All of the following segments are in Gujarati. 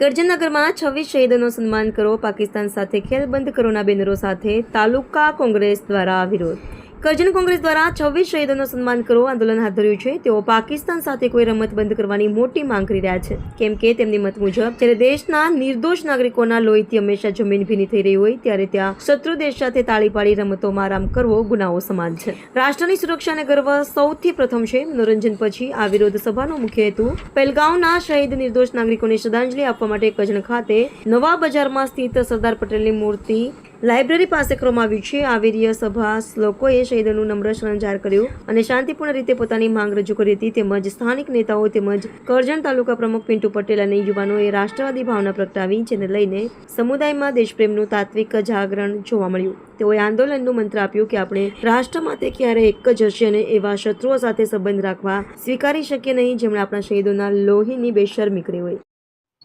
કરજનનગરમાં છવ્વીસ શહીદોનું સન્માન કરો. પાકિસ્તાન સાથે ખેલ બંધ કરોના બેનરો સાથે તાલુકા કોંગ્રેસ દ્વારા વિરોધ. કરજણ કોંગ્રેસ દ્વારા છવ્વીસ શહીદોનું સન્માન કરો આંદોલન હાથ ધર્યું છે. તેઓ પાકિસ્તાન સાથે કોઈ રમત બંધ કરવાની મોટી માંગ કરી રહ્યા છે. કેમ કે તેમની મત મુજબ, જ્યારે દેશના નિર્દોષ નાગરિકોના લોહીથી હંમેશા જમીન ભીની થઈ રહી હોય, ત્યારે ત્યાં શત્રુ દેશ સાથે તાળી પાડી રમતોમાં આરામ કરવો ગુનાઓ સમાન છે. રાષ્ટ્રની સુરક્ષા અને ગર્વ સૌથી પ્રથમ છે. મનોરંજન પછી આ વિરોધ સભાનો મુખ્ય હેતુ પહેલગાંવના શહીદ નિર્દોષ નાગરિકોને શ્રદ્ધાંજલિ આપવા માટે કજણ ખાતે નવા બજારમાં સ્થિત સરદાર પટેલની મૂર્તિ લાઇબ્રેરી પાસે કરવામાં છે. આ વીર્ય સભા લોકોએ શહીદોનું નમ્ર સ્મરણ જાહેર કર્યું અને શાંતિપૂર્ણ રીતે પોતાની માંગ રજૂ કરી હતી. તેમજ સ્થાનિક નેતાઓ તેમજ કરજણ તાલુકા પ્રમુખ પિન્ટુ પટેલ અને યુવાનોએ રાષ્ટ્રવાદી ભાવના પ્રગટાવી, જેને લઈને સમુદાયમાં દેશપ્રેમનું તાત્વિક જાગરણ જોવા મળ્યું. તેઓએ આંદોલનનું મંત્ર આપ્યું કે આપણે રાષ્ટ્ર માટે ક્યારે એક જ હશે અને એવા શત્રુઓ સાથે સંબંધ રાખવા સ્વીકારી શકીએ નહીં, જેમણે આપણા શહીદોના લોહીની બેશરમી કરી હોય.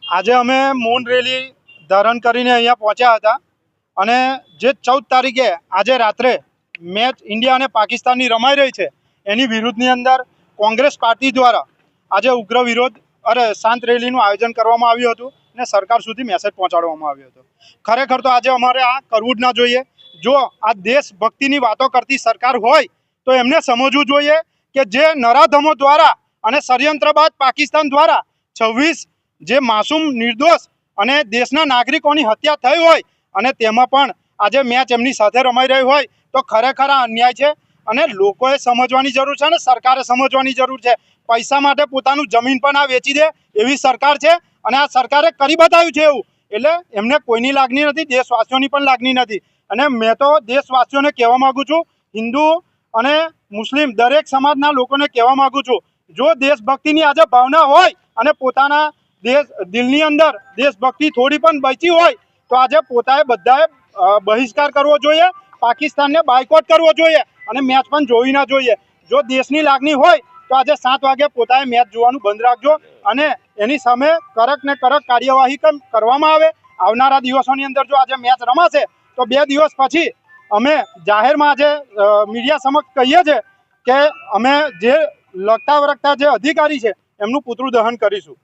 આજે અમે મૌન રેલી ધારણ કરીને અહીંયા પહોંચ્યા હતા. અને જે ચૌદ તારીખે આજે રાત્રે મેચ ઇન્ડિયા અને પાકિસ્તાનની રમાઈ રહી છે, એની વિરુદ્ધની અંદર કોંગ્રેસ પાર્ટી દ્વારા આજે ઉગ્ર વિરોધ અરે શાંત રેલીનું આયોજન કરવામાં આવ્યું હતું અને સરકાર સુધી મેસેજ પહોંચાડવામાં આવ્યો હતો. ખરેખર તો આજે અમારે આ કરવું જ ના જોઈએ. જો આ દેશભક્તિની વાતો કરતી સરકાર હોય, તો એમને સમજવું જોઈએ કે જે નરાધમો દ્વારા અને ષડયંત્ર બાદ પાકિસ્તાન દ્વારા છવ્વીસ જે માસૂમ નિર્દોષ અને દેશના નાગરિકોની હત્યા થઈ હોય અને તેમાં પણ આજે મેચ એમની સાથે રમાઈ રહી હોય તો ખરેખર આ અન્યાય છે. અને લોકોએ સમજવાની જરૂર છે અને સરકારે સમજવાની જરૂર છે. પૈસા માટે પોતાનું જમીન પણ આ વેચી દે એવી સરકાર છે અને આ સરકારે કરી બતાવ્યું છે એવું. એટલે એમને કોઈની લાગણી નથી, દેશવાસીઓની પણ લાગણી નથી. અને મેં તો દેશવાસીઓને કહેવા માગું છું, હિન્દુ અને મુસ્લિમ દરેક સમાજના લોકોને કહેવા માગું છું, જો દેશભક્તિની આજે ભાવના હોય અને પોતાના દેશ દિલની અંદર દેશભક્તિ થોડી પણ બચી હોય તો આજે પોતાએ બધાએ બહિષ્કાર કરવો જોઈએ, પાકિસ્તાનને બાયકોટ કરવો જોઈએ અને મેચ પણ જોવી ના જોઈએ. જો દેશની લાગણી હોય, તો આજે સાત વાગે પોતાએ મેચ જોવાનું બંધ રાખજો અને એની સામે કડક ને કડક કાર્યવાહી કરવામાં આવે. આવનારા દિવસોની અંદર જો આજે મેચ રમાશે, તો બે દિવસ પછી અમે જાહેરમાં આજે મીડિયા સમક્ષ કહીએ છીએ કે અમે જે લગતા વરગતા જે અધિકારી છે, એમનું પુતળું દહન કરીશું.